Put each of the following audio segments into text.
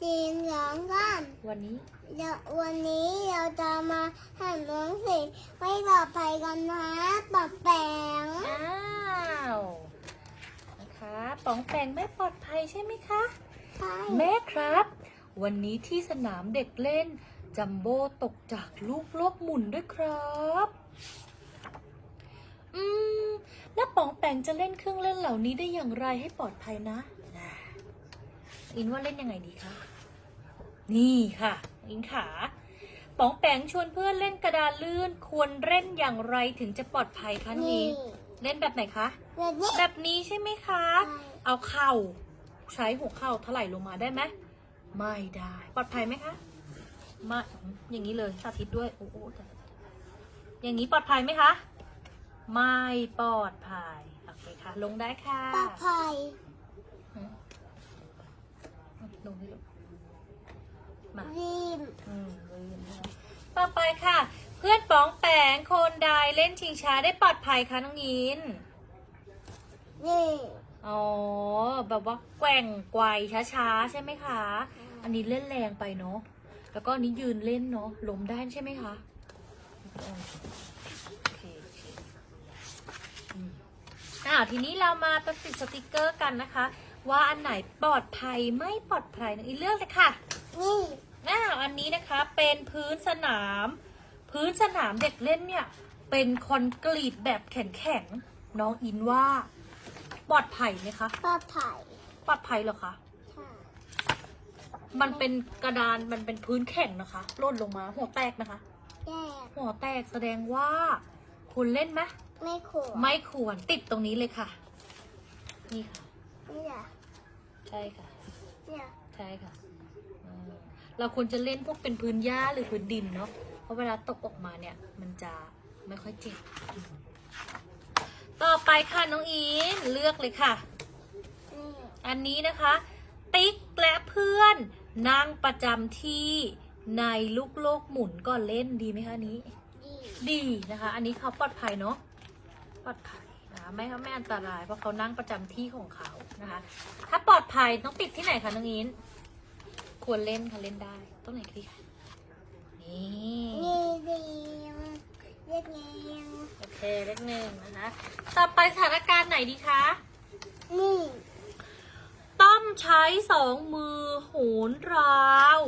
สีเหลืองกันวันนี้เดี๋ยววันนี้เราจะมาหั่นน้องสีไม่ปลอดภัยกันนะปรับแปลงอ้าวนะคะป๋องแปงไม่ปลอดภัยใช่ไหมคะใช่แม่ครับ วันนี้ที่สนามเด็กเล่น จัมโบ้ตกจากลูกโลกหมุนด้วยครับอืมแล้วป๋องแปงจะเล่นเครื่องเล่นเหล่านี้ได้อย่างไรให้ปลอดภัยนะ อ่าอินว่าเล่นยังไงดีคะนี่ค่ะ อินขาป๋องแปงชวนเพื่อนเล่นกระดานลื่นควรเล่นอย่างไรถึงจะปลอดภัยคะน้องนี่อินเล่นแบบไหนคะ แบบนี้ แบบนี้ใช่ไหมคะใช่เอาเข่า ใช้หัวเข่าถลายลงมาได้ไหมไม่ได้ ปลอดภัยไหมคะมาอย่างนี้เลยสาธิตด้วยโอ้โหแต่อย่างนี้ปลอดภัยไหมคะ ไม่ปลอดภัยโอเคค่ะ ลงได้ค่ะ ปลอดภัยอืม ลงนี่ลงมารีมอืมลืมนะคะต่อไปค่ะ เพื่อนป๋องแปงโคนไดเล่นชิงช้าได้ปลอดภัยคะน้องยินนี่อ๋อ แบบว่าแกว่งไกวช้าๆ ใช่ไหมคะ อันนี้เล่นแรงไปเนาะ แล้วก็อันนี้ยืนเล่นเนาะล้มได้ใช่ไหมคะอืมโอเคโอเคอืมอ้าวทีนี้เรามาประติดสติกเกอร์กันนะคะ ว่าอันไหนปลอดภัยไม่ปลอดภัยนะอีเลือกเลยค่ะนี่อ้าวอันนี้นะคะเป็นพื้นสนาม พื้นสนามเด็กเล่นเนี่ย เป็นคอนกรีตแบบแข็งๆน้องอินว่า ปลอดภัยไหมคะ ปลอดภัยปลอดภัยเหรอคะใช่มันเป็นกระดานมันเป็นพื้นแข็งนะคะหล่นลงมา หัวแตกนะคะแยกหัวแตกแสดงว่า คุณเล่นไหมไม่ขวดไม่ควรติดตรงนี้เลยค่ะ นี่ค่ะนี่แหละ ใช่ค่ะ เนี่ยใช่ค่ะอืมเราควรจะเล่นพวกเป็นพื้นหญ้าหรือพื้นดินเนาะ เพราะเวลาตกออกมาเนี่ย มันจะไม่ค่อยเจ็บ ต่อไปค่ะน้องอีนเลือกเลยค่ะ นี่อันนี้นะคะ ติ๊กและเพื่อนนั่งประจำที่ในลูกโลกหมุนก่อนเล่นดีไหมคะอันนี้ ดีดีนะคะ อันนี้เขาปลอดภัยเนาะ ปลอดภัยนะคะไม่ไม่อันตรายเพราะเขานั่งประจำที่ของเขา นะคะ ถ้าปลอดภัยต้องติดที่ไหนคะน้องอินควรเล่นค่ะเล่นได้ตรงไหนดีคะนี่นี่ดีเรียกเงี้ยโอเคเลขหนึ่งนะคะต่อไปสถานการณ์ไหนดีคะนี่ต้องใช้สองมือโหนราว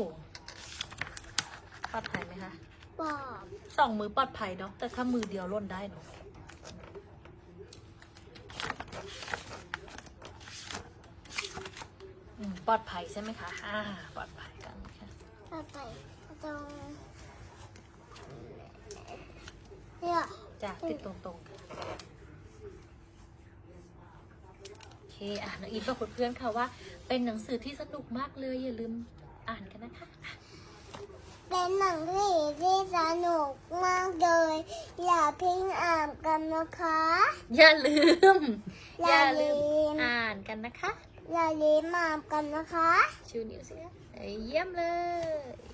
ปลอดภัยไหมคะปลอบสองมือปลอดภัยเนาะแต่ถ้ามือเดียวล่นได้เนาะ อืม ปลอดภัยใช่ไหมคะ อ่า ปลอดภัยกันค่ะต่อไปตรงเนี่ยจ้ะติดตรงๆค่ะโอเค อะน้องอีฟบอกเพื่อนๆค่ะว่า เป็นหนังสือที่สนุกมากเลยอย่าลืมอ่านกันนะคะอะเป็นหนังสือที่สนุกมากเลย อย่าเพิงอ่านกันนะคะ อย่าลืม อย่าลืมอ่านกันนะคะ อย่าลืมอ่านกันนะคะ ชูนิ้วสิเยี่ยมเลย